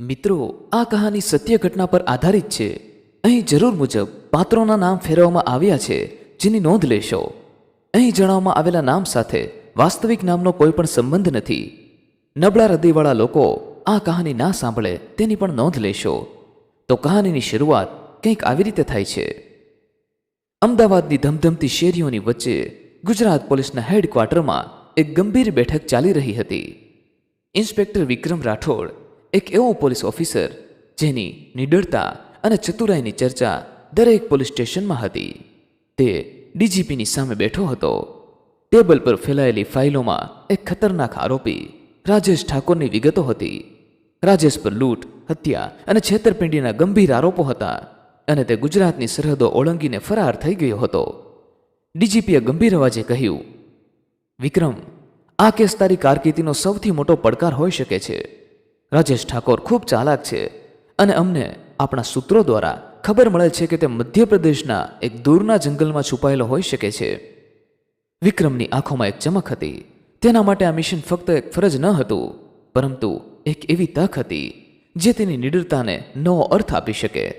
મિત્રો, આ કહાની સત્ય ઘટના પર આધારિત છે. અહીં જરૂર મુજબ પાત્રોના નામ ફેરવવામાં આવ્યા છે, જેની નોંધ લેશો. અહીં જણાવવામાં આવેલા નામ સાથે વાસ્તવિક નામનો કોઈ પણ સંબંધ નથી. નબળા હૃદયવાળા લોકો આ કહાની ના સાંભળે તેની પણ નોંધ લેશો. તો કહાનીની શરૂઆત કંઈક આવી રીતે થાય છે. અમદાવાદની ધમધમતી શેરીઓની વચ્ચે ગુજરાત પોલીસના હેડક્વાર્ટરમાં એક ગંભીર બેઠક ચાલી રહી હતી. ઇન્સ્પેક્ટર વિક્રમ રાઠોડ એક એવો પોલીસ ઓફિસર જેની નિડરતા અને ચતુરાઈની ચર્ચા દરેક પોલીસ સ્ટેશનમાં હતી. તે ડીજીપીની સામે બેઠો હતો. ટેબલ પર ફેલાયેલી ફાઇલોમાં એક ખતરનાક આરોપી રાજેશ ઠાકોરની વિગતો હતી. રાજેશ પર લૂંટ, હત્યા અને છેતરપિંડીના ગંભીર આરોપો હતા અને તે ગુજરાતની સરહદો ઓળંગીને ફરાર થઈ ગયો હતો. ડીજીપીએ ગંભીર અવાજે કહ્યું, વિક્રમ, આ કેસ તારી કારકિર્દીનો સૌથી મોટો પડકાર હોઈ શકે છે. રાજેશ ઠાકોર ખૂબ ચાલાક છે અને અમને આપણા સૂત્રો દ્વારા ખબર મળે છે કે તે મધ્યપ્રદેશના એક દૂરના જંગલમાં છુપાયેલો હોઈ શકે છે. વિક્રમની આંખોમાં એક ચમક હતી. તેના માટે આ મિશન ફક્ત એક ફરજ ન હતું, પરંતુ એક એવી તક હતી, જે તેની નિડરતાને નવો અર્થ આપી શકે.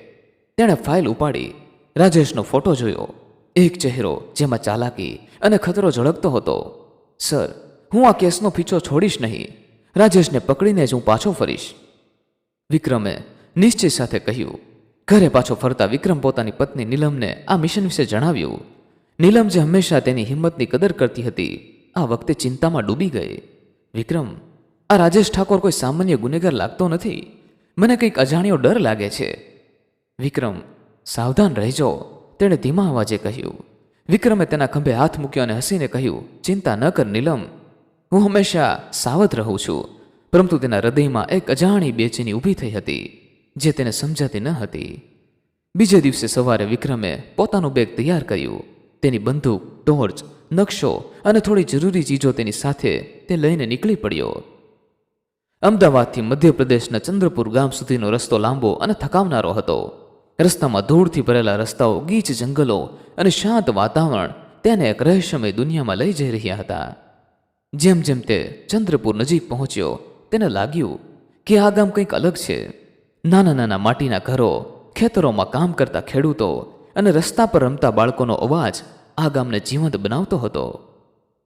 તેણે ફાઇલ ઉપાડી, રાજેશનો ફોટો જોયો. એક ચહેરો જેમાં ચાલાકી અને ખતરો ઝળકતો હતો. સર, હું આ કેસનો પીછો છોડીશ નહીં. રાજેશને પકડીને જ હું પાછો ફરીશ. વિક્રમે નિશ્ચય સાથે કહ્યું, ઘરે પાછો ફરતા વિક્રમ પોતાની પત્ની નીલમને આ મિશન વિશે જણાવ્યું. નીલમ જે હંમેશા તેની હિંમતની કદર કરતી હતી, આ વખતે ચિંતામાં ડૂબી ગઈ. વિક્રમ, આ રાજેશ ઠાકોર કોઈ સામાન્ય ગુનેગાર લાગતો નથી? મને કંઈક અજાણ્યો ડર લાગે છે. વિક્રમ, સાવધાન રહેજો. તેણે ધીમા અવાજે કહ્યું. વિક્રમે તેના ખંભે હાથ મૂક્યો અને હસીને કહ્યું, ચિંતા ન કર નીલમ હું હંમેશા સાવધ રહું છું. પરંતુ તેના હૃદયમાં એક અજાણી બેચેની ઊભી થઈ હતી, જે તેને સમજાતી ન હતી. બીજે દિવસે સવારે વિક્રમે પોતાનું બેગ તૈયાર કર્યું. તેની બંદૂક, ટોર્ચ, નકશો અને થોડી જરૂરી ચીજો તેની સાથે તે લઈને નીકળી પડ્યો. અમદાવાદથી મધ્યપ્રદેશના ચંદ્રપુર ગામ સુધીનો રસ્તો લાંબો અને થકાવનારો હતો. રસ્તામાં ધૂળથી ભરેલા રસ્તાઓ, ગીચ જંગલો અને શાંત વાતાવરણ તેને એક રહસ્યમય દુનિયામાં લઈ જઈ રહ્યા હતા. જેમ જેમ તે ચંદ્રપુર નજીક પહોંચ્યો, તેને લાગ્યું કે આ ગામ કંઈક અલગ છે. નાના નાના માટીના ઘરો, ખેતરોમાં કામ કરતા ખેડૂતો અને રસ્તા પર રમતા બાળકોનો અવાજ આ ગામને જીવંત બનાવતો હતો.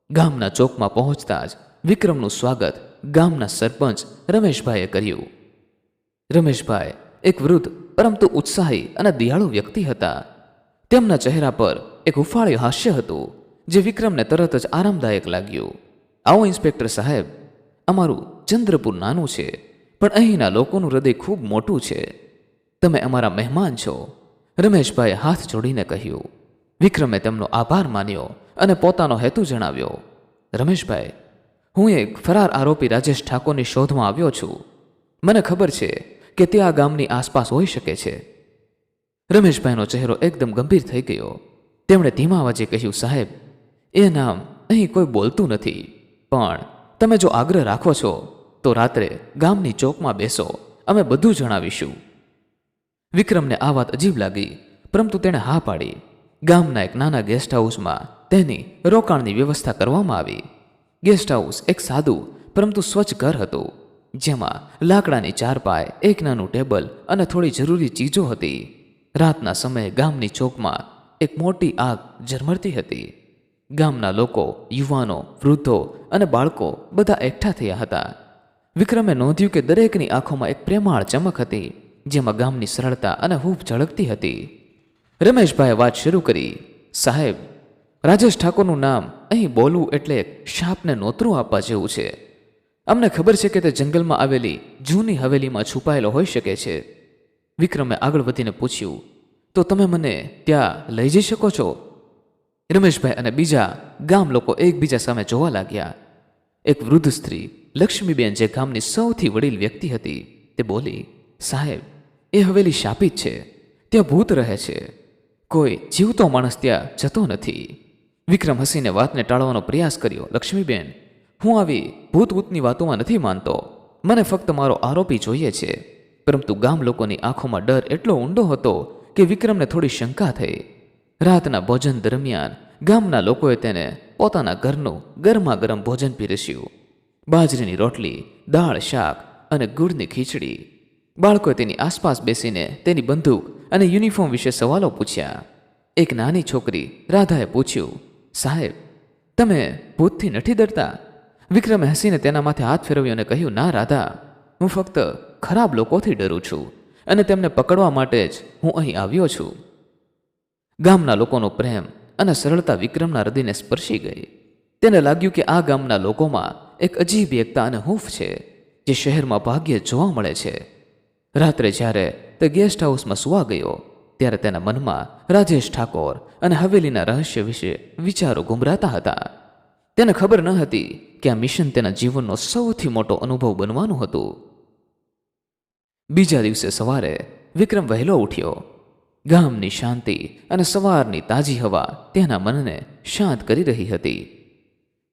ગામના ચોકમાં પહોંચતા જ વિક્રમનું સ્વાગત ગામના સરપંચ રમેશભાઈએ કર્યું. રમેશભાઈ એક વૃદ્ધ પરંતુ ઉત્સાહી અને દિયાળુ વ્યક્તિ હતા. તેમના ચહેરા પર એક હુફાળ્યું હાસ્ય હતું, જે વિક્રમને તરત જ આરામદાયક લાગ્યું. આવો ઇન્સ્પેક્ટર સાહેબ, અમારું ચંદ્રપુર નાનું છે, પણ અહીંના લોકોનું હૃદય ખૂબ મોટું છે. તમે અમારા મહેમાન છો. રમેશભાઈએ હાથ જોડીને કહ્યું, વિક્રમે તેમનો આભાર માન્યો અને પોતાનો હેતુ જણાવ્યો. રમેશભાઈ, હું એક ફરાર આરોપી રાજેશ ઠાકોરની શોધમાં આવ્યો છું. મને ખબર છે કે તે આ ગામની આસપાસ હોઈ શકે છે. રમેશભાઈનો ચહેરો એકદમ ગંભીર થઈ ગયો. તેમણે ધીમા અવાજે કહ્યું, સાહેબ, એ નામ અહીં કોઈ બોલતું નથી. પણ તમે જો આગ્રહ રાખો છો, તો રાત્રે ગામની ચોકમાં બેસો. અમે બધું જણાવીશું. વિક્રમને આ વાત અજીબ લાગી, પરંતુ તેણે હા પાડી. ગામના એક નાના ગેસ્ટ હાઉસમાં તેની રોકાણની વ્યવસ્થા કરવામાં આવી. ગેસ્ટ હાઉસ એક સાદું, પરંતુ સ્વચ્છ ઘર હતું, જેમાં લાકડાની ચારપાય એક નાનું ટેબલ અને થોડી જરૂરી ચીજો હતી. રાતના સમયે ગામની ચોકમાં એક મોટી આગ ઝરમરતી હતી. ગામના લોકો, યુવાનો, વૃદ્ધો અને બાળકો બધા એકઠા થયા હતા. વિક્રમે નોંધ્યું કે દરેકની આંખોમાં એક પ્રેમાળ ચમક હતી, જેમાં ગામની સરળતા અને હૂફ ઝળકતી હતી. રમેશભાઈએ વાત શરૂ કરી, સાહેબ, રાજેશ ઠાકોરનું નામ અહીં બોલવું એટલે શાપને નોતરું આપવા જેવું છે. અમને ખબર છે કે તે જંગલમાં આવેલી જૂની હવેલીમાં છુપાયેલો હોઈ શકે છે. વિક્રમે આગળ વધીને પૂછ્યું, તો તમે મને ત્યાં લઈ જઈ શકો છો? રમેશભાઈ અને બીજા ગામ લોકો એકબીજા સામે જોવા લાગ્યા. એક વૃદ્ધ સ્ત્રી લક્ષ્મીબેન જે ગામની સૌથી વડીલ વ્યક્તિ હતી, તે બોલી, સાહેબ, એ હવેલી શાપિત છે, ત્યાં ભૂત રહે છે. કોઈ જીવતો માણસ ત્યાં જતો નથી. વિક્રમ હસીને વાતને ટાળવાનો પ્રયાસ કર્યો. લક્ષ્મીબેન, હું આવી ભૂતભૂતની વાતોમાં નથી માનતો. મને ફક્ત મારો આરોપી જોઈએ છે. પરંતુ ગામ લોકોની આંખોમાં ડર એટલો ઊંડો હતો કે વિક્રમને થોડી શંકા થઈ. રાતના ભોજન દરમિયાન ગામના લોકોએ તેને પોતાના ઘરનું ગરમા ગરમ ભોજન પીરસ્યું. બાજરીની રોટલી, દાળ, શાક અને ગુડની ખીચડી. બાળકોએ તેની આસપાસ બેસીને તેની બંદૂક અને યુનિફોર્મ વિશે સવાલો પૂછ્યા. એક નાની છોકરી રાધાએ પૂછ્યું, સાહેબ, તમે ભૂતથી નથી ડરતા? વિક્રમે હસીને તેના માથે હાથ ફેરવ્યો અને કહ્યું, ના, રાધા, હું ફક્ત ખરાબ લોકોથી ડરું છું અને તેમને પકડવા માટે જ હું અહીં આવ્યો છું. ગામના લોકોનો પ્રેમ અને સરળતા વિક્રમના હૃદયને સ્પર્શી ગઈ. તેને લાગ્યું કે આ ગામના લોકોમાં એક અજીબ એકતા અને હૂંફ છે, જે શહેરમાં ભાગ્યે જોવા મળે છે. રાત્રે જ્યારે તે ગેસ્ટ હાઉસમાં સુવા ગયો, ત્યારે તેના મનમાં રાજેશ ઠાકોર અને હવેલીના રહસ્ય વિશે વિચારો ગુમરાતા હતા. તેને ખબર ન હતી કે આ મિશન તેના જીવનનો સૌથી મોટો અનુભવ બનવાનું હતું. બીજા દિવસે સવારે વિક્રમ વહેલો ઉઠ્યો. ગામની શાંતિ અને સવારની તાજી હવા તેના મનને શાંત કરી રહી હતી.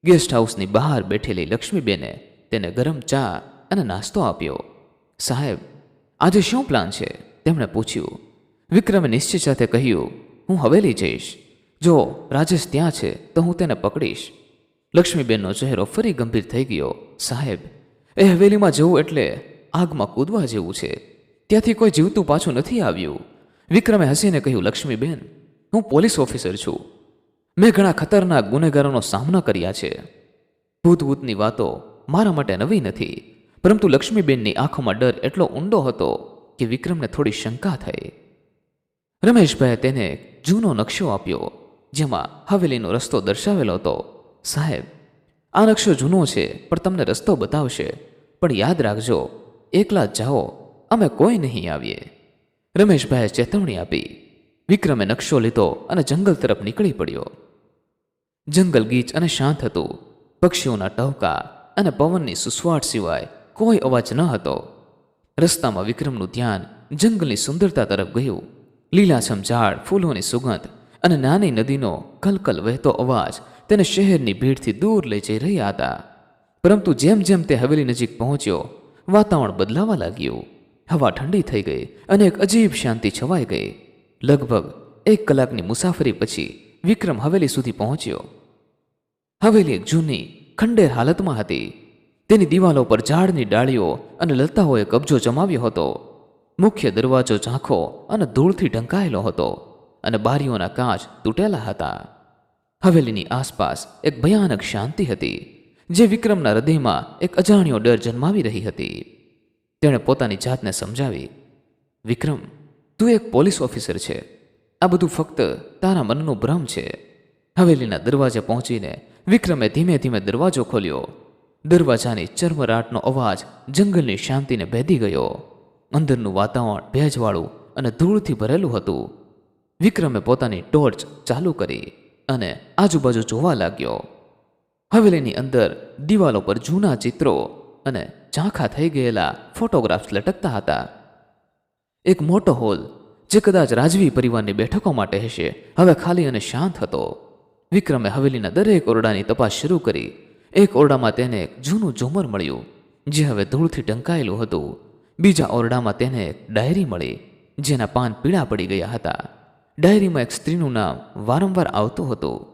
ગેસ્ટ હાઉસની બહાર બેઠેલી લક્ષ્મીબેને તેને ગરમ ચા અને નાસ્તો આપ્યો. સાહેબ, આજે શું પ્લાન છે? તેમણે પૂછ્યું. વિક્રમે નિશ્ચય સાથે કહ્યું, હું હવેલી જઈશ. જો રાજેશ ત્યાં છે, તો હું તેને પકડીશ. લક્ષ્મીબેનનો ચહેરો ફરી ગંભીર થઈ ગયો. સાહેબ, એ હવેલીમાં જવું એટલે આગમાં કૂદવા જેવું છે. ત્યાંથી કોઈ જીવતું પાછું નથી આવ્યું. વિક્રમે હસીને કહ્યું, લક્ષ્મીબેન, હું પોલીસ ઓફિસર છું. મેં ઘણા ખતરનાક ગુનેગારોનો સામનો કર્યા છે. ભૂતભૂતની વાતો મારા માટે નવી નથી, પરંતુ લક્ષ્મીબેનની આંખોમાં ડર એટલો ઊંડો હતો કે વિક્રમને થોડી શંકા થઈ. રમેશભાઈએ તેને જૂનો નકશો આપ્યો, જેમાં હવેલીનો રસ્તો દર્શાવેલો હતો. સાહેબ, આ નકશો જૂનો છે, પણ તમને રસ્તો બતાવશે. પણ યાદ રાખજો, એકલા જાઓ, અમે કોઈ નહીં આવીએ. રમેશભાઈએ ચેતવણી આપી. વિક્રમે નકશો લીધો અને જંગલ તરફ નીકળી પડ્યો. જંગલ ગીચ અને શાંત હતું. પક્ષીઓના ટહુકા અને પવનની સુસવાટ સિવાય કોઈ અવાજ ન હતો. રસ્તામાં વિક્રમનું ધ્યાન જંગલની સુંદરતા તરફ ગયું. લીલાછમ ઝાડ, ફૂલોની સુગંધ અને નાની નદીનો કલકલ વહેતો અવાજ તેને શહેરની ભીડથી દૂર લઈ જઈ રહ્યા હતા. પરંતુ જેમ જેમ તે હવેલી નજીક પહોંચ્યો, વાતાવરણ બદલાવા લાગ્યું. હવા ઠંડી થઈ ગઈ અને એક અજીબ શાંતિ છવાઈ ગઈ. લગભગ એક કલાકની મુસાફરી પછી વિક્રમ હવેલી સુધી પહોંચ્યો. હવેલી એક જૂની, ખંડેર હાલતમાં હતી. તેની દિવાલો પર ઝાડની ડાળીઓ અને લતાઓએ કબજો જમાવ્યો હતો. મુખ્ય દરવાજો ઝાંખો અને ધૂળથી ઢંકાયેલો હતો અને બારીઓના કાચ તૂટેલા હતા. હવેલીની આસપાસ એક ભયાનક શાંતિ હતી, જે વિક્રમના હૃદયમાં એક અજાણ્યો ડર જન્માવી રહી હતી. તેણે પોતાની જાતને સમજાવી, વિક્રમ, તું એક પોલીસ ઓફિસર છે. આ બધું ફક્ત તારા મનનો ભ્રમ છે. હવેલીના દરવાજે પહોંચીને વિક્રમે ધીમે ધીમે દરવાજો ખોલ્યો. દરવાજાની ચરમરાટનો અવાજ જંગલની શાંતિને ભેદી ગયો. અંદરનું વાતાવરણ ભેજવાળું અને ધૂળથી ભરેલું હતું. વિક્રમે પોતાની ટોર્ચ ચાલુ કરી અને આજુબાજુ જોવા લાગ્યો. હવેલીની અંદર દિવાલો પર જૂના ચિત્રો અને ઝાંખા થઈ ગયેલા ફોટોગ્રાફ્સ લટકતા હતા. એક મોટો હોલ, જે કદાચ રાજવી પરિવારની બેઠકો માટે હશે, હવે ખાલી અને શાંત હતો. વિક્રમે હવેલીના દરેક ઓરડાની તપાસ શરૂ કરી. એક ઓરડામાં તેને એક જૂનું ઝુમર મળ્યું, જે હવે ધૂળથી ઢંકાયેલું હતું. બીજા ઓરડામાં તેને એક ડાયરી મળી, જેના પાન પીળા પડી ગયા હતા. ડાયરીમાં એક સ્ત્રીનું નામ વારંવાર આવતું હતું.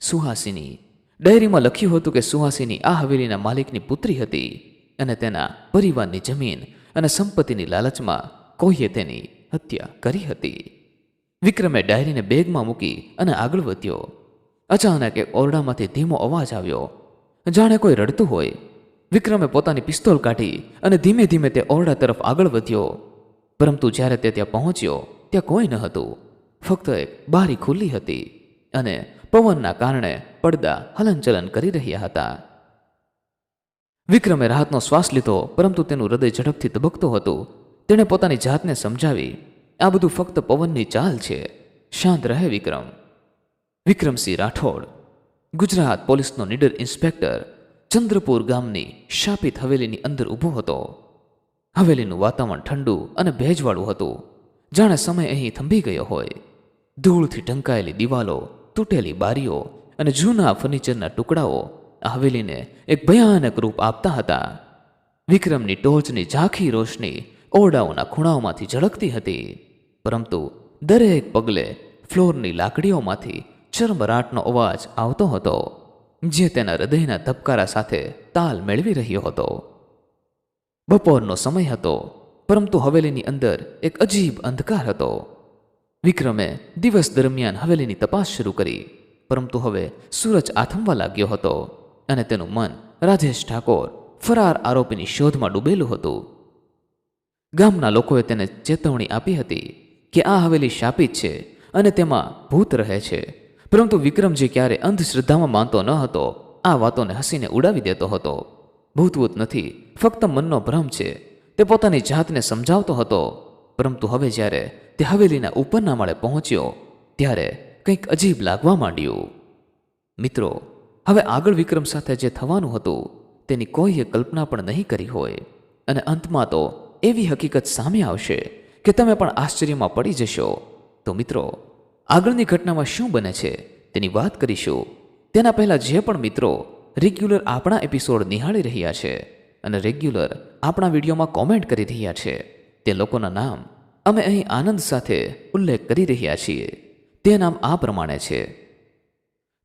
સુહાસિની. ડાયરીમાં લખ્યું હતું કે સુહાસિની આ હવેલીના માલિકની પુત્રી હતી. અને તેના પરિવારની જમીન અને સંપત્તિની લાલચમાં કોઈએ તેની હત્યા કરી હતી. વિક્રમે ડાયરીને બેગમાં મૂકી અને આગળ વધ્યો. અચાનક એક ઓરડામાંથી ધીમો અવાજ આવ્યો. જાણે કોઈ રડતું હોય. વિક્રમે પોતાની પિસ્તોલ કાઢી અને ધીમે ધીમે તે ઓરડા તરફ આગળ વધ્યો. પરંતુ જ્યારે તે ત્યાં પહોંચ્યો, ત્યાં કોઈ ન હતું. ફક્ત એક બારી ખુલ્લી હતી અને પવનના કારણે પડદા હલનચલન કરી રહ્યા હતા. વિક્રમે રાહતનો શ્વાસ લીધો, પરંતુ તેનું હૃદય ઝડપથી ધબકતું હતું. તેણે પોતાની જાતને સમજાવી, આ બધું ફક્ત પવનની ચાલ છે. શાંત રહે વિક્રમ. વિક્રમસિંહ રાઠોડ, ગુજરાત પોલીસનો નીડર ઇન્સ્પેક્ટર, ચંદ્રપુર ગામની શાપિત હવેલીની અંદર ઊભો હતો. હવેલીનું વાતાવરણ ઠંડુ અને ભેજવાળું હતું. જાણે સમય અહીં થંભી ગયો હોય. ધૂળથી ઢંકાયેલી દિવાલો, તૂટેલી બારીઓ અને જૂના ફર્નિચરના ટુકડાઓ હવેલીને એક ભયાનક રૂપ આપતા હતા. વિક્રમની ટોચની ઝાંખી રોશની ઓરડાઓના ખૂણાઓમાંથી ઝળકતી હતી. પરંતુ દરેક પગલે ફ્લોરની લાકડીઓમાંથી ચરમરાટનો અવાજ આવતો હતો, જે તેના હૃદયના ધબકારા સાથે તાલ મેળવી રહ્યો હતો. બપોરનો સમય હતો, પરંતુ હવેલીની અંદર એક અજીબ અંધકાર હતો. વિક્રમે દિવસ દરમિયાન હવેલીની તપાસ શરૂ કરી, પરંતુ હવે સૂરજ આથમવા લાગ્યો હતો. અને તેનું મન રાજેશ ઠાકોર ફરાર આરોપીની શોધમાં ડૂબેલું હતું. ગામના લોકોએ તેને ચેતવણી આપી હતી કે આ હવેલી શાપિત છે અને તેમાં ભૂત રહે છે. પરંતુ વિક્રમ જે ક્યારે અંધશ્રદ્ધામાં માનતો ન હતો, આ વાતોને હસીને ઉડાવી દેતો હતો. ભૂતભૂત નથી, ફક્ત મનનો ભ્રમ છે. તે પોતાની જાતને સમજાવતો હતો. પરંતુ હવે જ્યારે તે હવેલીના ઉપરના માળે પહોંચ્યો, ત્યારે કંઈક અજીબ લાગવા માંડ્યું. મિત્રો હવે આગળ વિક્રમ સાથે જે થવાનું હતું, તેની કોઈએ કલ્પના પણ નહીં કરી હોય. અને અંતમાં તો એવી હકીકત સામે આવશે કે તમે પણ આશ્ચર્યમાં પડી જશો. તો મિત્રો, આગળની ઘટનામાં શું બને છે તેની વાત કરીશું. તેના પહેલાં જે પણ મિત્રો રેગ્યુલર આપણા એપિસોડ નિહાળી રહ્યા છે અને રેગ્યુલર આપણા વિડીયોમાં કોમેન્ટ કરી રહ્યા છે, તે લોકોના નામ અમે અહીં આનંદ સાથે ઉલ્લેખ કરી રહ્યા છીએ. તે નામ આ પ્રમાણે છે.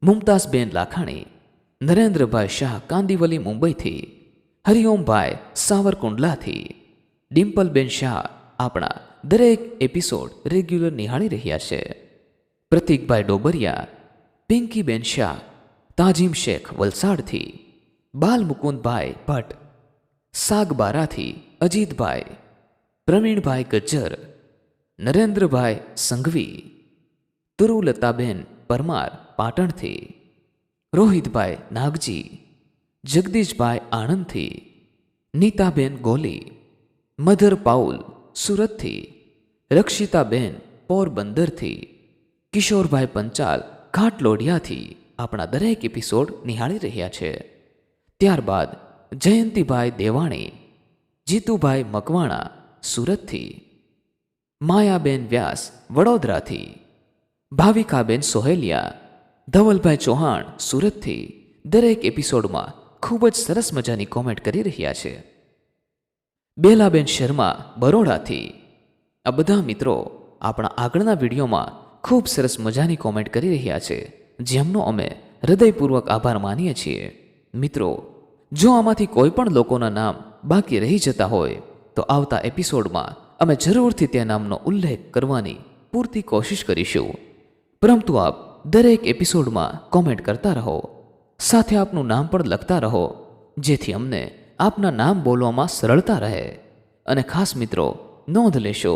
મુમતાઝબેન લાખાણી, નરેન્દ્રભાઈ શાહ કાંદીવલી મુંબઈથી, હરિઓમભાઈ સાવરકુંડલાથી, ડિમ્પલબેન શાહ આપણા દરેક એપિસોડ રેગ્યુલર નિહાળી રહ્યા છે. પ્રતિકભાઈ ડોબરિયા, પિંકીબેન શાહ, તાજીમ શેખ વલસાડથી બાલ મુકુંદભાઈ ભટ્ટ, સાગબારાથી અજીતભાઈ, પ્રવીણભાઈ ગજ્જર, નરેન્દ્રભાઈ સંઘવી, તુરુલતાબેન પરમાર પાટણથી, રોહિતભાઈ નાગજી, જગદીશભાઈ આણંદથી, નીતાબેન ગોલી, મધર પાઉલ સુરતથી, રક્ષિતાબેન પોરબંદરથી, કિશોરભાઈ પંચાલ ઘાટલોડિયાથી આપણા દરેક એપિસોડ નિહાળી રહ્યા છે. ત્યારબાદ જયંતિભાઈ દેવાણી, જીતુભાઈ મકવાણા સુરતથી, માયાબેન વ્યાસ વડોદરાથી, ભાવિકાબેન સોહેલિયા ધવલભાઈ ચૌહાણ સુરતથી દરેક એપિસોડમાં ખૂબ જ સરસ મજાની કોમેન્ટ કરી રહ્યા છે. બેલાબેન શર્મા બરોડાથી. આ બધા મિત્રો આપણા આગળના વિડીયોમાં ખૂબ સરસ મજાની કોમેન્ટ કરી રહ્યા છે, જેમનો અમે હૃદયપૂર્વક આભાર માનીએ છીએ. મિત્રો, જો આમાંથી કોઈ પણ લોકોના નામ બાકી રહી જતા હોય, તો આવતા એપિસોડમાં અમે જરૂરથી તે નામનો ઉલ્લેખ કરવાની પૂરતી કોશિશ કરીશું. પરંતુ આપ દરેક એપિસોડમાં કોમેન્ટ કરતા રહો. સાથે આપનું નામ પણ લખતા રહો, જેથી અમને આપના નામ બોલવામાં સરળતા રહે. અને ખાસ મિત્રો, નોંધ લેશો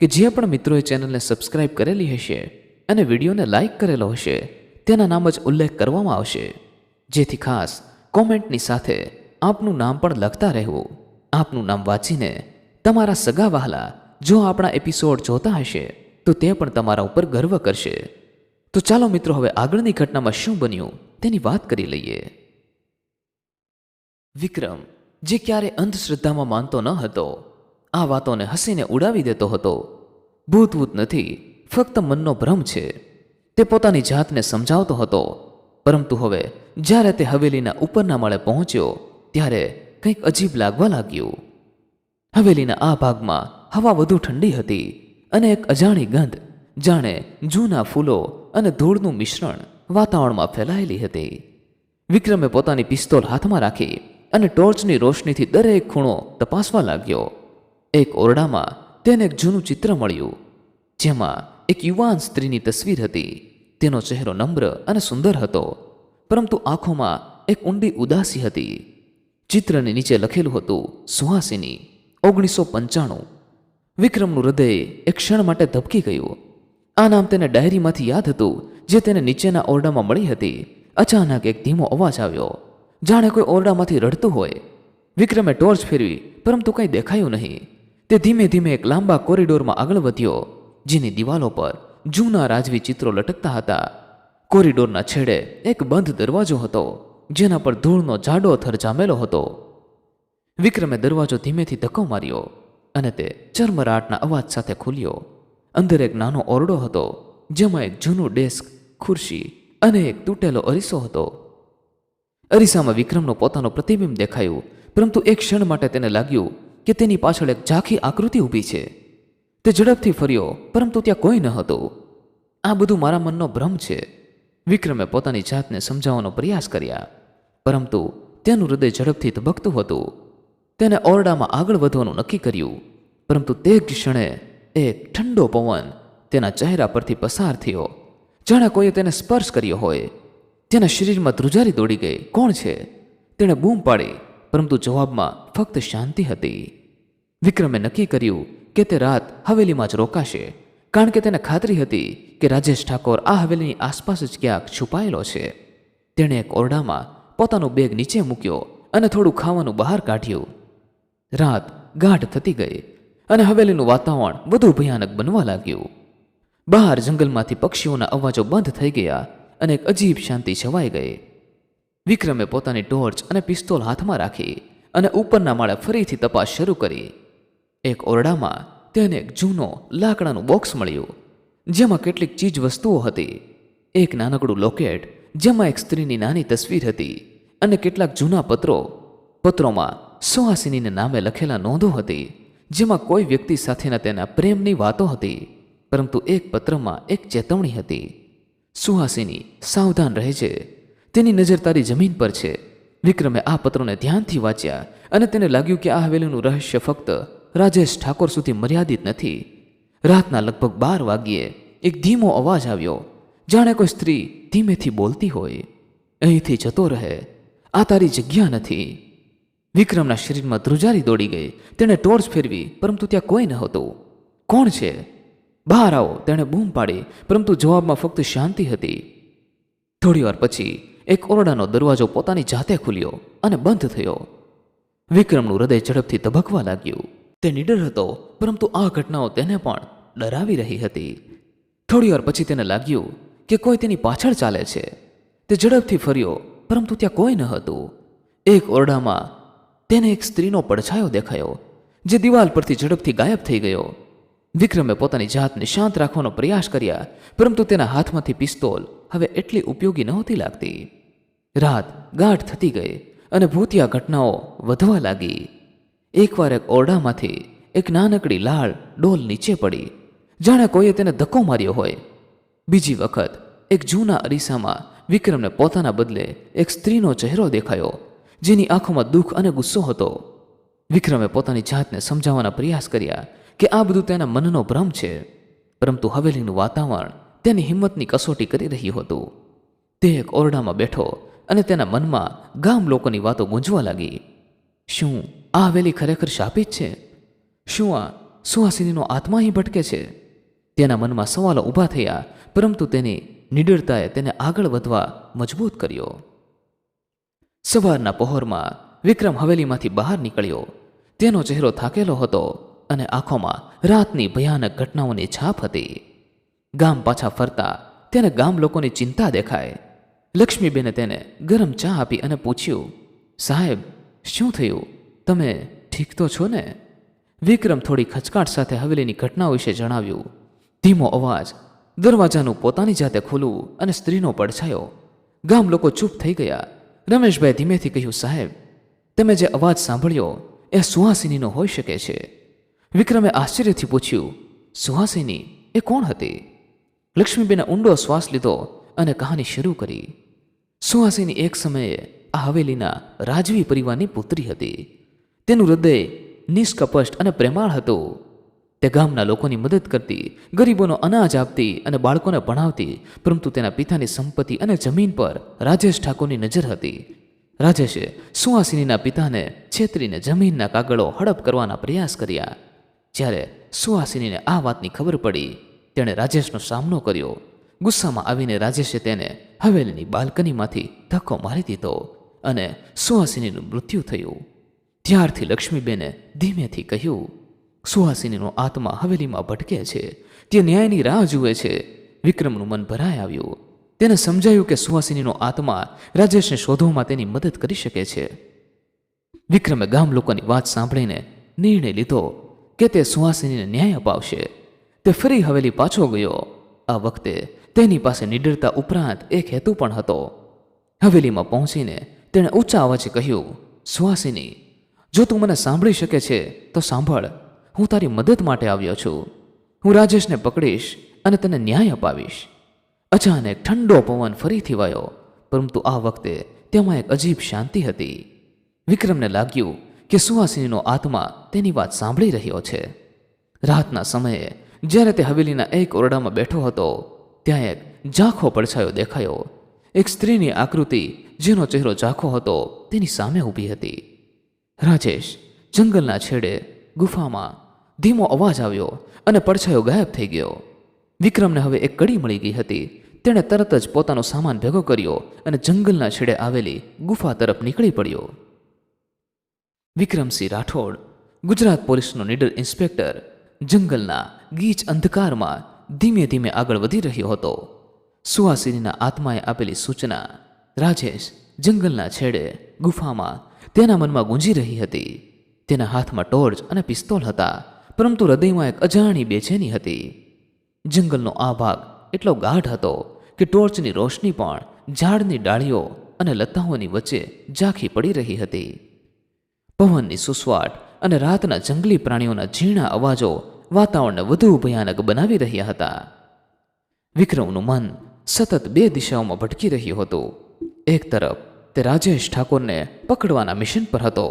કે જે પણ મિત્રોએ ચેનલને સબસ્ક્રાઇબ કરેલી હશે અને વિડીયોને લાઇક કરેલો હશે, તેના નામ જ ઉલ્લેખ કરવામાં આવશે. જેથી ખાસ કોમેન્ટની સાથે આપનું નામ પણ લખતા રહેવું. આપનું નામ વાંચીને તમારા સગા વહાલા જો આપણા એપિસોડ જોતા હશે, તો તે પણ તમારા ઉપર ગર્વ કરશે. તો ચાલો મિત્રો, હવે આગળની ઘટનામાં શું બન્યું તેની વાત કરી લઈએ. વિક્રમ, જે ક્યારે અંધશ્રદ્ધામાં માનતો ન હતો, આ વાતોને હસીને ઉડાવી દેતો હતો. ભૂતભૂત નથી, ફક્ત મનનો ભ્રમ છે. તે પોતાની જાતને સમજાવતો હતો. પરંતુ હવે, જ્યારે તે હવેલીના ઉપરના માળે પહોંચ્યો, ત્યારે કંઈક અજીબ લાગવા લાગ્યું. હવેલીના આ ભાગમાં હવા વધુ ઠંડી હતી અને એક અજાણી ગંધ જાણે જૂના ફૂલો અને ધૂળનું મિશ્રણ વાતાવરણમાં ફેલાયેલી હતી. વિક્રમે પોતાની પિસ્તોલ હાથમાં રાખી અને ટોર્ચની રોશનીથી દરેક ખૂણો તપાસવા લાગ્યો. એક ઓરડામાં તેને એક જૂનું ચિત્ર મળ્યું, જેમાં એક યુવાન સ્ત્રીની તસવીર હતી. તેનો ચહેરો નમ્ર અને સુંદર હતો, પરંતુ આંખોમાં એક ઊંડી ઉદાસી હતી. ચિત્રની નીચે લખેલું હતું, સુહાસિની, ઓગણીસો પંચાણું. વિક્રમનું હૃદય એક ક્ષણ માટે ધબકી ગયું. આ નામ તેને ડાયરીમાંથી યાદ હતું, જે તેને નીચેના ઓરડામાં મળી હતી. અચાનક એક ધીમો અવાજ આવ્યો. જાણે કોઈ ઓરડામાંથી રડતું હોય. વિક્રમે ટોર્ચ ફેરવી, પરંતુ કંઈ દેખાયું નહીં. તે ધીમે ધીમે એક લાંબા કોરિડોરમાં આગળ વધ્યો, જેની દિવાલો પર જૂના રાજવી ચિત્રો લટકતા હતા. કોરિડોરના છેડે એક બંધ દરવાજો હતો, જેના પર ધૂળનો જાડો થર જામેલો હતો. વિક્રમે દરવાજો ધીમેથી ધક્કો માર્યો અને તે ચરમરાટના અવાજ સાથે ખુલ્યો. અંદર એક નાનો ઓરડો હતો, જેમાં એક જૂનું ડેસ્ક, ખુરશી અને એક તૂટેલો અરીસો હતો. અરીસામાં વિક્રમનો પોતાનો પ્રતિબિંબ દેખાયું, પરંતુ એક ક્ષણ માટે તેને લાગ્યું કે તેની પાછળ એક ઝાંખી આકૃતિ ઊભી છે. તે ઝડપથી ફર્યો, પરંતુ ત્યાં કોઈ ન હતું. આ બધું મારા મનનો ભ્રમ છે. વિક્રમે પોતાની જાતને સમજાવવાનો પ્રયાસ કર્યા, પરંતુ તેનું હૃદય ઝડપથી ધબકતું હતું. તેને ઓરડામાં આગળ વધવાનું નક્કી કર્યું, પરંતુ તે ક્ષણે એક ઠંડો પવન તેના ચહેરા પરથી પસાર થયો. જાણે કોઈએ તેને સ્પર્શ કર્યો હોય. તેના શરીરમાં ધ્રુજારી દોડી ગઈ. કોણ છે? તેણે બૂમ પાડી, પરંતુ જવાબમાં ફક્ત શાંતિ હતી. વિક્રમે નક્કી કર્યું કે તે રાત હવેલીમાં જ રોકાશે, કારણ કે તેને ખાતરી હતી કે રાજેશ ઠાકોર આ હવેલીની આસપાસ જ ક્યાંક છુપાયેલો છે. તેણે એક ઓરડામાં પોતાનો બેગ નીચે મૂક્યો અને થોડું ખાવાનું બહાર કાઢ્યું. રાત ગાઢ થતી ગઈ. અને હવેલીનું વાતાવરણ વધુ ભયાનક બનવા લાગ્યું. બહાર જંગલમાંથી પક્ષીઓના અવાજો બંધ થઈ ગયા અને એક અજીબ શાંતિ છવાઈ ગઈ. વિક્રમે પોતાની ટોર્ચ અને પિસ્તોલ હાથમાં રાખી અને ઉપરના માળે ફરીથી તપાસ શરૂ કરી. એક ઓરડામાં તેને એક જૂનો, લાકડાનું બોક્સ મળ્યું, જેમાં કેટલીક ચીજ વસ્તુઓ હતી. એક નાનકડું લોકેટ, જેમાં એક સ્ત્રીની નાની તસવીર હતી અને કેટલાક જૂના પત્રો. પત્રોમાં સુહાસિનીને નામે લખેલા નોંધો હતી. જેમાં કોઈ વ્યક્તિ સાથેના તેના પ્રેમની વાતો હતી, પરંતુ એક પત્રમાં એક ચેતવણી હતી. સુહાસિની સાવધાન રહે છે. તેની નજર તારી જમીન પર છે. વિક્રમે આ પત્રોને ધ્યાનથી વાંચ્યા અને તેને લાગ્યું કે આ હવેલીનું રહસ્ય ફક્ત રાજેશ ઠાકોર સુધી મર્યાદિત નથી. રાતના લગભગ બાર વાગ્યે એક ધીમો અવાજ આવ્યો. જાણે કોઈ સ્ત્રી ધીમેથી બોલતી હોય. અહીંથી જતો રહે. આ તારી જગ્યા નથી. વિક્રમના શરીરમાં ધ્રુજારી દોડી ગઈ. તેણે ટોર્ચ ફેરવી, પરંતુ ત્યાં કોઈ ન હતું. કોણ છે? બહાર આવો, તેણે બૂમ પાડી, પરંતુ જવાબમાં ફક્ત શાંતિ હતી. થોડી વાર પછી, એક ઓરડાનો દરવાજો પોતાની જાતે ખુલ્યો અને બંધ થયો. વિક્રમનું હૃદય ઝડપથી ધબકવા લાગ્યું. તે નિડર હતો, પરંતુ આ ઘટનાઓ તેને પણ ડરાવી રહી હતી. થોડી વાર પછી તેને લાગ્યું કે કોઈ તેની પાછળ ચાલે છે. તે ઝડપથી ફર્યો, પરંતુ ત્યાં કોઈ ન હતું. એક ઓરડામાં તેને એક સ્ત્રીનો પડછાયો દેખાયો, જે દિવાલ પરથી ઝડપથી ગાયબ થઈ ગયો. વિક્રમે પોતાની જાતને શાંત રાખવાનો પ્રયાસ કર્યા, પરંતુ તેના હાથમાંથી પિસ્તોલ હવે એટલી ઉપયોગી નહોતી લાગતી. રાત ગાઢ થતી ગઈ અને ભૂતિયા ઘટનાઓ વધવા લાગી. એકવાર એક ઓરડામાંથી એક નાનકડી લાળ ડોલ નીચે પડી. જાણે કોઈએ તેને ધક્કો માર્યો હોય. બીજી વખત એક જૂના અરીસામાં વિક્રમને પોતાના બદલે એક સ્ત્રીનો ચહેરો દેખાયો. જેની આંખોમાં દુઃખ અને ગુસ્સો હતો. વિક્રમે પોતાની જાતને સમજાવવાના પ્રયાસ કર્યા કે આ બધું તેના મનનો ભ્રમ છે, પરંતુ હવેલીનું વાતાવરણ તેની હિંમતની કસોટી કરી રહ્યું હતું. તે એક ઓરડામાં બેઠો અને તેના મનમાં ગામ લોકોની વાતો ગુંજવા લાગી. શું આ હવેલી ખરેખર શાપિત છે? શું આ સુહાસિનીનો આત્મા અહીં ભટકે છે? તેના મનમાં સવાલો ઊભા થયા, પરંતુ તેની નિડરતાએ તેને આગળ વધવા મજબૂત કર્યો. સવારના પહોરમાં વિક્રમ હવેલીમાંથી બહાર નીકળ્યો. તેનો ચહેરો થાકેલો હતો અને આંખોમાં રાતની ભયાનક ઘટનાઓની છાપ હતી. ગામ પાછા ફરતા તેને ગામ લોકોની ચિંતા દેખાય. લક્ષ્મીબેને તેને ગરમ ચા આપી અને પૂછ્યું, સાહેબ, શું થયું? તમે ઠીક તો છો ને? વિક્રમ થોડી ખચકાટ સાથે હવેલીની ઘટના વિશે જણાવ્યું. ધીમો અવાજ દરવાજાનું પોતાની જાતે ખોલવું અને સ્ત્રીનો પડછાયો. ગામ લોકો ચૂપ થઈ ગયા. રમેશભાઈ ધીમેથી કહ્યું, સાહેબ, તમે જે અવાજ સાંભળ્યો, એ સુહાસિનીનો હોઈ શકે છે. વિક્રમે આશ્ચર્યથી પૂછ્યું, સુહાસિની, એ કોણ હતી? લક્ષ્મીબેને ઊંડો શ્વાસ લીધો અને કહાની શરૂ કરી. સુહાસિની એક સમયે આ હવેલીના રાજવી પરિવારની પુત્રી હતી. તેનું હૃદય નિષ્કપષ્ટ અને પ્રેમાળ હતું. તે ગામના લોકોની મદદ કરતી, ગરીબોનો અનાજ આપતી અને બાળકોને ભણાવતી, પરંતુ તેના પિતાની સંપત્તિ અને જમીન પર રાજેશ ઠાકોરની નજર હતી. રાજેશે સુહાસિનીના પિતાને છેતરીને જમીનના કાગળો હડપ કરવાના પ્રયાસ કર્યા. જ્યારે સુહાસિનીને આ વાતની ખબર પડી, તેણે રાજેશનો સામનો કર્યો. ગુસ્સામાં આવીને રાજેશે તેને હવેલીની બાલ્કનીમાંથી ધક્કો મારી દીધો અને સુહાસિનીનું મૃત્યુ થયું. ત્યારથી લક્ષ્મીબેને ધીમેથી કહ્યું સુહાસિનીનો આત્મા હવેલીમાં ભટકે છે. તે ન્યાયની રાહ જુએ છે. વિક્રમનું મન ભરાઈ આવ્યું. તેને સમજાયું કે સુહાસિનીનો આત્મા રાજેશને શોધવામાં તેની મદદ કરી શકે છે. વિક્રમે ગામ લોકોની વાત સાંભળીને નિર્ણય લીધો કે તે સુહાસિનીને ન્યાય અપાવશે. તે ફરી હવેલી પાછો ગયો. આ વખતે તેની પાસે નિડરતા ઉપરાંત એક હેતુ પણ હતો. હવેલીમાં પહોંચીને તેણે ઊંચા અવાજે કહ્યું, સુહાસિની, જો તું મને સાંભળી શકે છે, તો સાંભળ. હું તારી મદદ માટે આવ્યો છું. હું રાજેશને પકડીશ અને તને ન્યાય અપાવીશ. અચાનક ઠંડો પવન ફરીથી વાયો, પરંતુ આ વખતે તેમાં એક અજીબ શાંતિ હતી. વિક્રમને લાગ્યું કે સુહાસિનીનો આત્મા તેની વાત સાંભળી રહ્યો છે. રાતના સમયે, જ્યારે તે હવેલીના એક ઓરડામાં બેઠો હતો, ત્યાં એક ઝાંખો પડછાયો દેખાયો. એક સ્ત્રીની આકૃતિ, જેનો ચહેરો ઝાંખો હતો, તેની સામે ઊભી હતી. રાજેશ, જંગલના છેડે ગુફામાં ધીમો અવાજ આવ્યો અને પડછાયો ગાયબ થઈ ગયો. વિક્રમને હવે એક કડી મળી ગઈ હતી. તેણે તરત જ પોતાનો સામાન ભેગો કર્યો અને જંગલના છેડે આવેલી ગુફા તરફ નીકળી પડ્યો. વિક્રમસિંહ રાઠોડ, ગુજરાત પોલીસનો નીડર ઇન્સ્પેક્ટર, જંગલના ગીચ અંધકારમાં ધીમે ધીમે આગળ વધી રહ્યો હતો. સુહાસિનીના આત્માએ આપેલી સૂચના, રાજેશ, જંગલના છેડે ગુફામાં તેના મનમાં ગુંજી રહી હતી. તેના હાથમાં ટોર્ચ અને પિસ્તોલ હતા. પરંતુ હૃદયમાં એક અજાણી બેચેની હતી. જંગલનો આ ભાગ એટલો ગાઢ હતો કે ટોર્ચની રોશની પણ ઝાડની ડાળીઓ અને લતાઓની વચ્ચે ઝાંખી પડી રહી હતી. પવનની સુસવાટ અને રાતના જંગલી પ્રાણીઓના ઝીણા અવાજો વાતાવરણને વધુ ભયાનક બનાવી રહ્યા હતા. વિક્રમનું મન સતત બે દિશાઓમાં ભટકી રહ્યું હતું. એક તરફ તે રાજેશ ઠાકોરને પકડવાના મિશન પર હતો,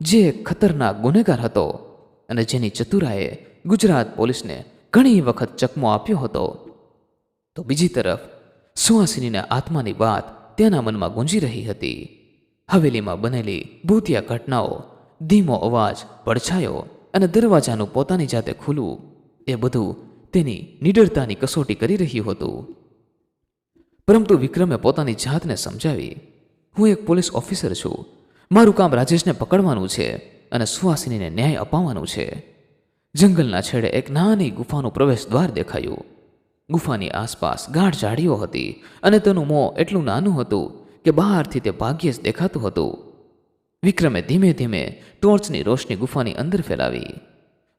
જે એક ખતરનાક ગુનેગાર હતો. અને જેની ચતુરાએ ગુજરાત પોલીસને ઘણી વખત ચકમો આપ્યો હતો. તો બીજી તરફ સુહાસિનીના આત્માની વાત તેના મનમાં ગુંજી રહી હતી. હવેલીમાં બનેલી ભૂતિયા ઘટનાઓ, ધીમો અવાજ, પડછાયો અને દરવાજાનું પોતાની જાતે ખુલવું એ બધું તેની નિડરતાની કસોટી કરી રહ્યું હતું. પરંતુ વિક્રમે પોતાની જાતને સમજાવી, હું એક પોલીસ ઓફિસર છું. મારું કામ રાજેશને પકડવાનું છે. અને સુહાસિનીને ન્યાય અપાવવાનું છે. જંગલના છેડે એક નાની ગુફાનું પ્રવેશ દ્વાર દેખાયું. ગુફાની આસપાસ ગાઢ ઝાડીઓ હતી અને તેનું મોં એટલું નાનું હતું કે બહારથી તે ભાગ્યે જ દેખાતું હતું. વિક્રમે ધીમે ધીમે ટોર્ચની રોશની ગુફાની અંદર ફેલાવી.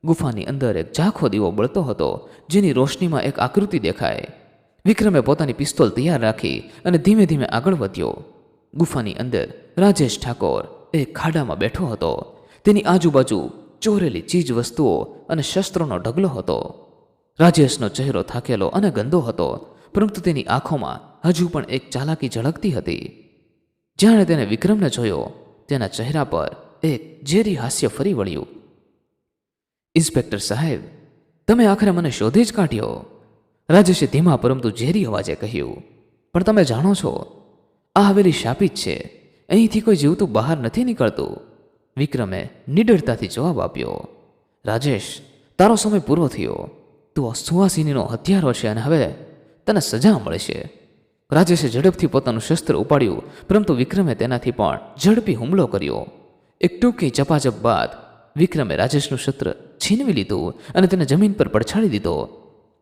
ગુફાની અંદર એક ઝાંખો દીવો બળતો હતો, જેની રોશનીમાં એક આકૃતિ દેખાય. વિક્રમે પોતાની પિસ્તોલ તૈયાર રાખી અને ધીમે ધીમે આગળ વધ્યો. ગુફાની અંદર રાજેશ ઠાકોર એક ખાડામાં બેઠો હતો તેની આજુબાજુ ચોરેલી ચીજ વસ્તુઓ અને શસ્ત્રોનો ઢગલો હતો. રાજેશનો ચહેરો થાકેલો અને ગંદો હતો, પરંતુ તેની આંખોમાં હજુ પણ એક ચાલાકી ઝળકતી હતી. જાણે તેને વિક્રમને જોયો, તેના ચહેરા પર એક ઝેરી હાસ્ય ફરી વળ્યું. ઇન્સ્પેક્ટર સાહેબ, તમે આખરે મને શોધી જ કાઢ્યો. રાજેશે ધીમા પરંતુ ઝેરી અવાજે કહ્યું. પણ તમે જાણો છો, આ હવેલી શાપિત છે. અહીંથી કોઈ જીવતું બહાર નથી નીકળતું. વિક્રમે નિડરતાથી જવાબ આપ્યો, રાજેશ, તારો સમય પૂરો થયો. તું સુવાસિનીનો હથિયારો છે અને હવે તને સજા મળશે. રાજેશે ઝડપથી પોતાનું શસ્ત્ર ઉપાડ્યું, પરંતુ વિક્રમે તેનાથી પણ ઝડપી હુમલો કર્યો. એક ટૂંકી ચપાચપ બાદ વિક્રમે રાજેશનું શસ્ત્ર છીનવી લીધું અને તેને જમીન પર પડછાડી દીધો.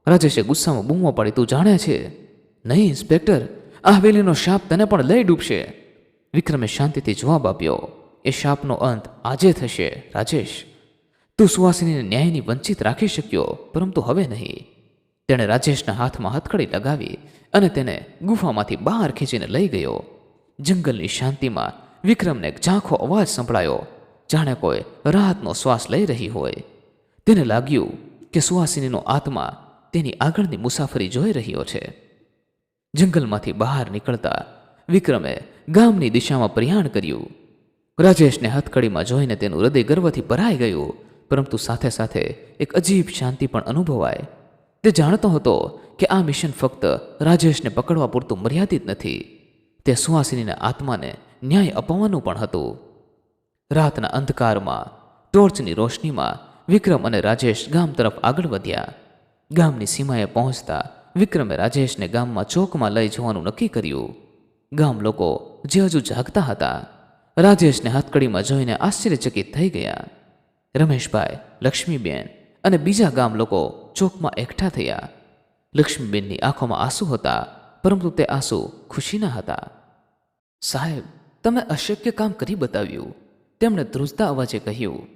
રાજેશે ગુસ્સામાં બૂમો પાડી, તું જાણે છે? નહીં, ઇન્સ્પેક્ટર, આ હવેલીનો શાપ તને પણ લઈ ડૂબશે. વિક્રમે શાંતિથી જવાબ આપ્યો એ શાપનો અંત આજે થશે, રાજેશ. તું સુવાસિનીને ન્યાયની વંચિત રાખી શક્યો, પરંતુ હવે નહીં. તેણે રાજેશના હાથમાં હથકડી લગાવી અને તેને ગુફામાંથી બહાર ખેંચીને લઈ ગયો. જંગલની શાંતિમાં વિક્રમને ઝાંખો અવાજ સંભળાયો. જાણે કોઈ રાહતનો શ્વાસ લઈ રહી હોય. તેને લાગ્યું કે સુવાસિનીનો આત્મા તેની આગળની મુસાફરી જોઈ રહ્યો છે. જંગલમાંથી બહાર નીકળતા વિક્રમે ગામની દિશામાં પ્રયાણ કર્યું. રાજેશને હથકડીમાં જોઈને તેનું હૃદય ગર્વથી ભરાઈ ગયું, પરંતુ સાથે સાથે એક અજીબ શાંતિ પણ અનુભવાય. તે જાણતો હતો કે આ મિશન ફક્ત રાજેશને પકડવા પૂરતું મર્યાદિત નથી. તે સુહાસિનીના આત્માને ન્યાય અપાવવાનું પણ હતું. રાતના અંધકારમાં, ટોર્ચની રોશનીમાં વિક્રમ અને રાજેશ ગામ તરફ આગળ વધ્યા. ગામની સીમાએ પહોંચતા વિક્રમે રાજેશને ગામમાં ચોકમાં લઈ જવાનું નક્કી કર્યું. ગામ લોકો જે હજુ જાગતા હતા રાજેશને હાથકડીમાં જોઈને આશ્ચર્યચકિત થઈ ગયા. રમેશભાઈ, લક્ષ્મીબેન અને બીજા ગામ લોકો ચોકમાં એકઠા થયા. લક્ષ્મીબેનની આંખોમાં આંસુ હતા, પરંતુ તે આંસુ ખુશીના હતા. સાહેબ, તમે અશક્ય કામ કરી બતાવ્યું. તેમણે ધ્રુજતા અવાજે કહ્યું,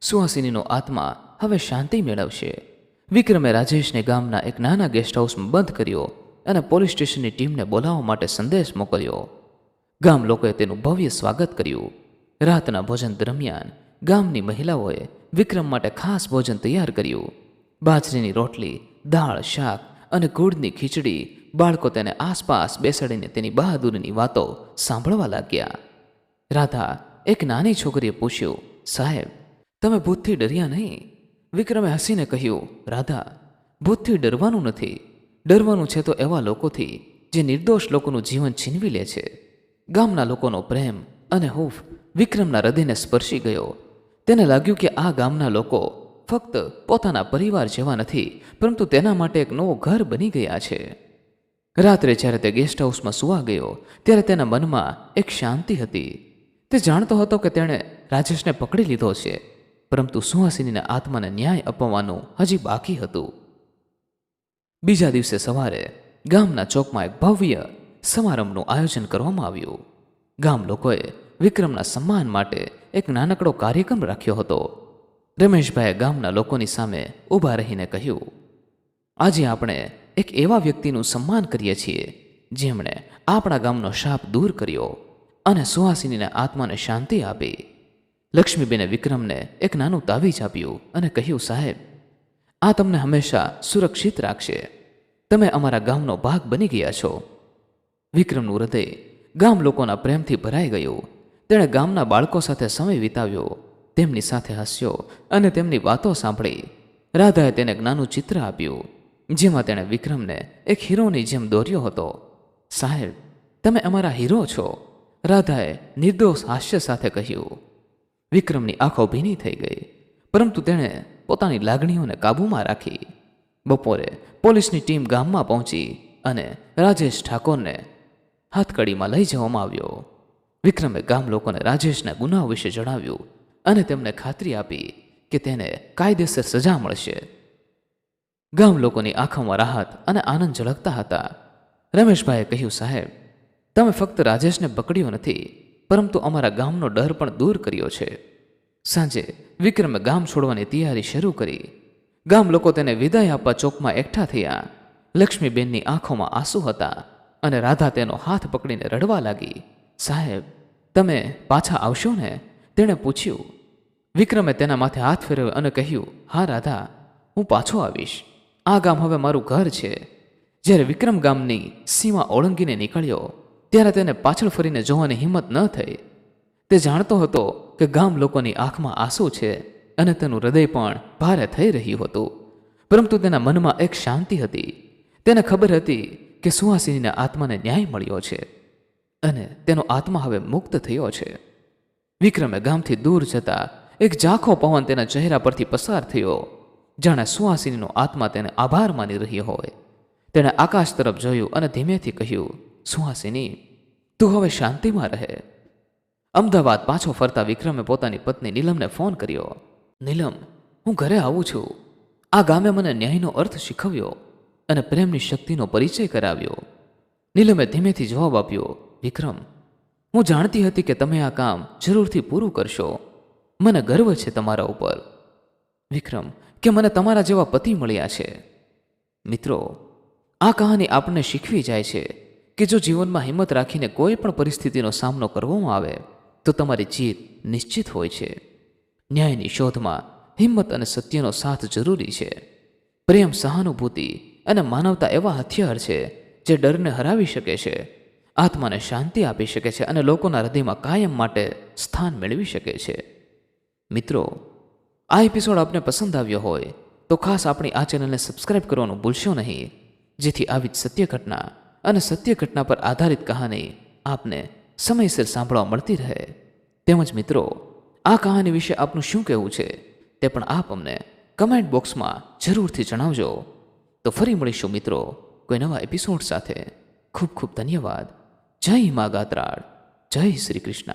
સુહાસિનીનો આત્મા હવે શાંતિ મેળવશે. વિક્રમે રાજેશને ગામના એક નાના ગેસ્ટ હાઉસમાં બંધ કર્યો અને પોલીસ સ્ટેશનની ટીમને બોલાવવા માટે સંદેશ મોકલ્યો. ગામ લોકોએ તેનું ભવ્ય સ્વાગત કર્યું. રાતના ભોજન દરમિયાન ગામની મહિલાઓએ વિક્રમ માટે ખાસ ભોજન તૈયાર કર્યું. બાજરીની રોટલી, દાળ, શાક અને ગુડની ખીચડી બાળકો તેને આસપાસ બેસાડીને તેની બહાદુરીની વાતો સાંભળવા લાગ્યા. રાધા એક નાની છોકરીએ પૂછ્યું, સાહેબ, તમે ભૂતથી ડર્યા નહીં? વિક્રમે હસીને કહ્યું, રાધા, ભૂતથી ડરવાનું નથી. ડરવાનું છે તો એવા લોકોથી જે નિર્દોષ લોકોનું જીવન છીનવી લે છે. ગામના લોકોનો પ્રેમ અને હૂફ વિક્રમના હૃદયને સ્પર્શી ગયો. તેને લાગ્યું કે આ ગામના લોકો ફક્ત પોતાના પરિવાર જેવા નથી, પરંતુ તેના માટે એક નવો ઘર બની ગયા છે. રાત્રે જ્યારે તે ગેસ્ટ હાઉસમાં સુવા ગયો, ત્યારે તેના મનમાં એક શાંતિ હતી. તે જાણતો હતો કે તેણે રાજેશને પકડી લીધો છે, પરંતુ સુહાસિનીના આત્માને ન્યાય અપાવવાનું હજી બાકી હતું. બીજા દિવસે સવારે ગામના ચોકમાં એક ભવ્ય સમારંભનું આયોજન કરવામાં આવ્યું. ગામ લોકોએ વિક્રમના સન્માન માટે એક નાનકડો કાર્યક્રમ રાખ્યો હતો. રમેશભાઈએ ગામના લોકોની સામે ઊભા રહીને કહ્યું, આજે આપણે એક એવા વ્યક્તિનું સન્માન કરીએ છીએ, જેમણે આપણા ગામનો શાપ દૂર કર્યો અને સુહાસિનીને આત્માને શાંતિ આપી. લક્ષ્મીબેને વિક્રમને એક નાનું તાવીજ આપ્યું અને કહ્યું, સાહેબ, આ તમને હંમેશા સુરક્ષિત રાખશે. તમે અમારા ગામનો ભાગ બની ગયા છો. વિક્રમનું હૃદય ગામ લોકોના પ્રેમથી ભરાઈ ગયું. તેણે ગામના બાળકો સાથે સમય વિતાવ્યો. તેમની સાથે હસ્યો અને તેમની વાતો સાંભળી. રાધાએ તેને જ્ઞાનું ચિત્ર આપ્યું, જેમાં તેણે વિક્રમને એક હીરોની જેમ દોર્યો હતો. સાહેબ, તમે અમારા હીરો છો, રાધાએ નિર્દોષ હાસ્ય સાથે કહ્યું. વિક્રમની આંખો ભીની થઈ ગઈ, પરંતુ તેણે પોતાની લાગણીઓને કાબૂમાં રાખી. બપોરે પોલીસની ટીમ ગામમાં પહોંચી અને રાજેશ ઠાકોરને હાથકડીમાં લઈ જવામાં આવ્યો. વિક્રમે ગામ લોકોને રાજેશના ગુનાઓ વિશે જણાવ્યું અને તેમને ખાતરી આપી કે તેને કાયદેસર સજા મળશે. ગામ લોકોની આંખોમાં રાહત અને આનંદ ઝળકતા હતા. રમેશભાઈએ કહ્યું, સાહેબ, તમે ફક્ત રાજેશને પકડ્યો નથી, પરંતુ અમારા ગામનો ડર પણ દૂર કર્યો છે. સાંજે વિક્રમે ગામ છોડવાની તૈયારી શરૂ કરી. ગામ લોકો તેને વિદાય આપવા ચોકમાં એકઠા થયા. લક્ષ્મીબેનની આંખોમાં આંસુ હતા. અને રાધા તેનો હાથ પકડીને રડવા લાગી, સાહેબ, તમે પાછા આવશો ને? તેણે પૂછ્યું. વિક્રમે તેના માથે હાથ ફેરવ્યો અને કહ્યું, હા, રાધા, હું પાછો આવીશ. આ ગામ હવે મારું ઘર છે. જ્યારે વિક્રમ ગામની સીમા ઓળંગીને નીકળ્યો, ત્યારે તેને પાછળ ફરીને જોવાની હિંમત ન થઈ. તે જાણતો હતો કે ગામ લોકોની આંખમાં આંસુ છે અને તેનું હૃદય પણ ભારે થઈ રહ્યું હતું. પરંતુ તેના મનમાં એક શાંતિ હતી. તેને ખબર હતી કે સુહાસિનીના આત્માને ન્યાય મળ્યો છે અને તેનો આત્મા હવે મુક્ત થયો છે. વિક્રમે ગામથી દૂર જતા એક ઝાંખો પવન તેના ચહેરા પરથી પસાર થયો. જાણે સુહાસિનીનો આત્મા તેને આભાર માની રહ્યો હોય. તેણે આકાશ તરફ જોયું અને ધીમેથી કહ્યું, સુહાસિની, તું હવે શાંતિમાં રહે. અમદાવાદ પાછો ફરતા વિક્રમે પોતાની પત્ની નીલમને ફોન કર્યો, નીલમ, હું ઘરે આવું છું. આ ગામે મને ન્યાયનો અર્થ શીખવ્યો. અને પ્રેમની શક્તિનો પરિચય કરાવ્યો. નીલમે ધીમેથી જવાબ આપ્યો, વિક્રમ, હું જાણતી હતી કે તમે આ કામ જરૂરથી પૂરું કરશો. મને ગર્વ છે તમારા ઉપર. વિક્રમ, કે મને તમારા જેવા પતિ મળ્યા છે. મિત્રો, આ કહાની આપણને શીખવી જાય છે કે જો જીવનમાં હિંમત રાખીને કોઈ પણ પરિસ્થિતિનો સામનો કરવામાં આવે, તો તમારી જીત નિશ્ચિત હોય છે. ન્યાયની શોધમાં હિંમત અને સત્યનો સાથ જરૂરી છે. પ્રેમ, સહાનુભૂતિ અને માનવતા એવા હથિયાર છે જે ડરને હરાવી શકે છે, આત્માને શાંતિ આપી શકે છે અને લોકોના હૃદયમાં કાયમ માટે સ્થાન મેળવી શકે છે. મિત્રો, આ એપિસોડ આપને પસંદ આવ્યો હોય તો ખાસ આપણી આ ચેનલને સબસ્ક્રાઇબ કરવાનું ભૂલશો નહીં, જેથી આવી જ સત્ય ઘટના અને સત્ય ઘટના પર આધારિત કહાની આપને સમયસર સાંભળવા મળતી રહે. તેમજ મિત્રો, આ કહાની વિશે આપનું શું કહેવું છે તે પણ આપ અમને કમેન્ટ બોક્સમાં જરૂરથી જણાવજો. તો ફરી મળીશું મિત્રો કોઈ નવા એપિસોડ સાથે. ખૂબ ખૂબ ધન્યવાદ. જય મા ગાત્રાળ. જય શ્રી કૃષ્ણ.